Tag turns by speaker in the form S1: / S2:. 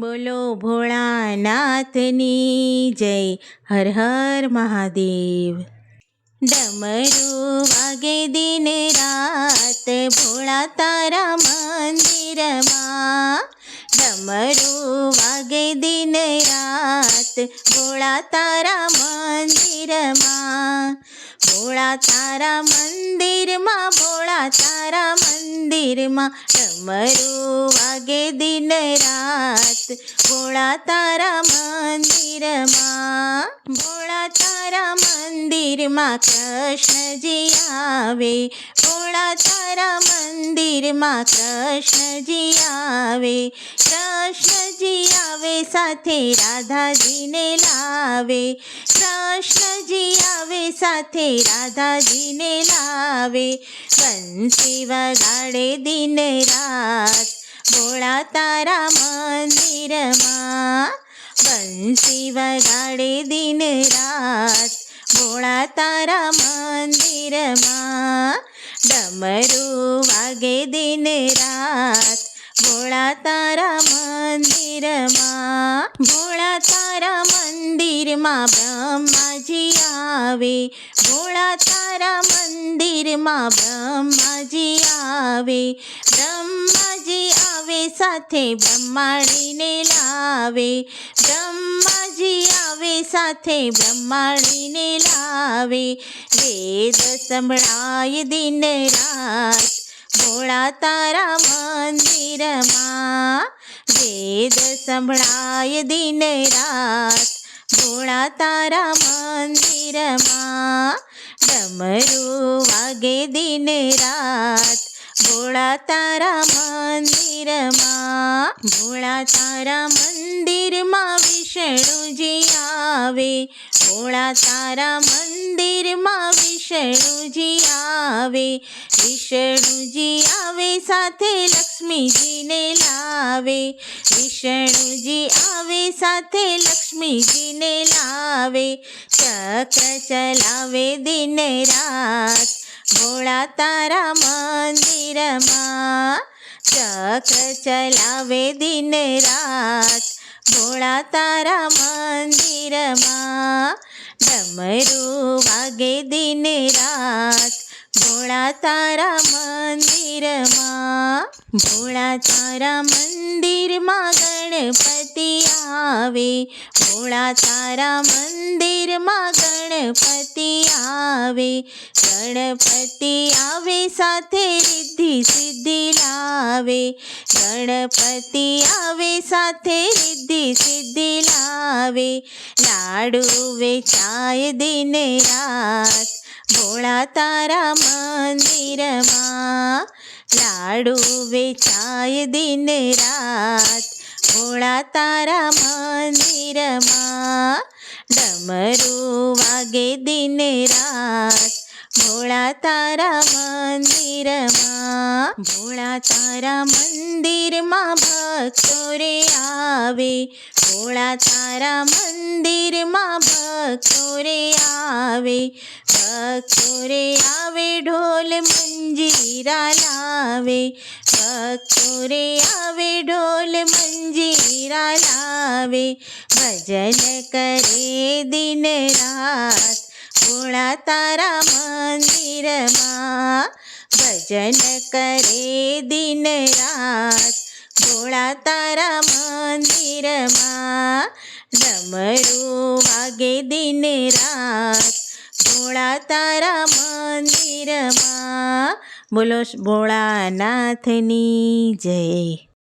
S1: બોલો ભોળાનાથની જય, હર હર મહાદેવ. ડમરું વાગે દિન રાત, ભોળા તારા મંદિરમાં. ડમરું વાગે દિન રાત, ભોળા તારા મંદિરમાં. ભોળા તારા મંદિરમાં, ભોળા તારા મંદિરમાં ડમરું વાગે દિન રાત. ભોળા તારા મંદિરમાં, ભોળા તારા મંદિરમાં કૃષ્ણજી આવે. ભોળા તારા મંદિરમાં કૃષ્ણજી આવે. કૃષ્ણજી આવે સાથે રાધાજીને લાવે. કૃષ્ણજી આવે સાથે રાધાજીને લાવે. બંસી વગાડે દિન રાત ભોળા તારા મંદિરમાં. બંસી વગાડે દિન રાત ભોળા તારા મંદિરમાં. ડમરું વાગે દિન રાત ભોળા તારા મંદિરમાં, ભોળા તારા મંદિરમાં બ્રહ્માજી આવે. ભોળા તારા મંદિરમાં બ્રહ્માજી આવે. બ્રહ્માજી આવે સાથે બ્રહ્માણીને લાવે. બ્રહ્માજી આવે સાથે બ્રહ્માણીને લાવે. વેદ સંભળાય દિન રાત ભોળા તારા મંદિરમાં વેદ સંભળાય દિન રાત. ભોળા તારા મંદિરમાં ડમરું વાગે દિન રાત. ભોળા તારા મંદિરમાં, ભોળા તારા મંદિરમાં વિષ્ણુજી આવે. ભોળા તારા મંદિરમાં વિષ્ણુજી આવે વિષ્ણુજી આવે, સાથે લક્ષ્મીજીને લાવે. વિષ્ણુજી આવે, સાથે લક્ષ્મીજીને લાવે. ચક્ર ચલાવે દિન રાત. ભોળા તારા મંદિરમાં ચક્ર ચલાવે દિન રાત. ભોળા તારા મંદિરમાં ડમરું વાગે દિન રાત. ભોળા તારા મંદિરમાં, ભોળા તારા મંદિરમાં ગણપતિ આવે. ભોળા તારા મંદિરમાં ગણપતિ આવે. ગણપતિ આવે સાથે રિદ્ધિ સિદ્ધિ લાવે. ગણપતિ આવે સાથે રિદ્ધિ સિદ્ધિ લાવે. લાડુ વેચાય દિન રાત, ભોળા તારા મંદિરમાં. લાડુ વેચાય દિન રાત, ભોળા તારા મંદિરમાં. ડમરું વાગે દિન રાત ભોળા તારા મંદિરમાં, ભોળા તારા મંદિરમાં ભક્તો રે આવે. ભોળા તારા મંદિરમાં ભક્તો રે આવે. ભક્તો રે આવે, ઢોલ મંજીરા લાવે. ભક્તો રે આવે, ઢોલ મંજીરા લાવે. ભજન કરે દિન રાત. ભોળા તારા મંદિરમાં ભજન કરે દિન રાત. ભોળા તારા મંદિરમાં ડમરું વાગે દિન રાત. ભોળા તારા મંદિરમાં બોલો ભોળાનાથની જય.